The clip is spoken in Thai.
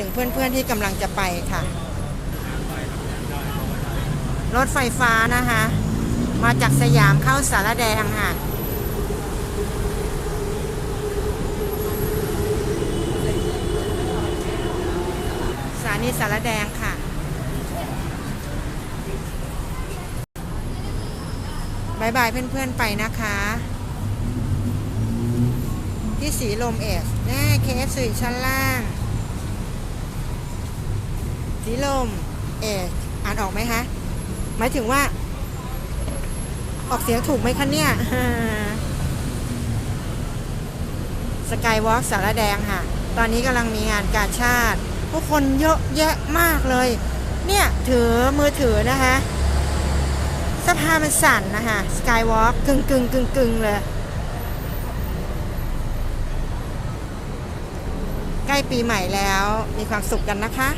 ถึงเพื่อนๆที่กำลังจะไปค่ะ รถไฟฟ้านะคะ มาจากสยามเข้าสารแดงค่ะสถานีสารแดงค่ะบายบายเพื่อนๆไปนะคะ ที่สีลมเอสแน่เคฟสื่ชั้นล่าง สีลมเอสอ่านออกไหมคะ หมายถึงว่า ออกเสียงถูกไหมคะเนี่ยสกายวอล์กสารแดงค่ะ ตอนนี้กำลังมีงานกาชาติผู้คนเยอะแยะมากเลย เนี่ย ถือมือถือนะคะสะพามันสั่นนะคะสกายวอล์กกึ่งกึ่งกึ่งกึ่งเลย ใกล้ปีใหม่แล้วมีความสุขกันนะคะ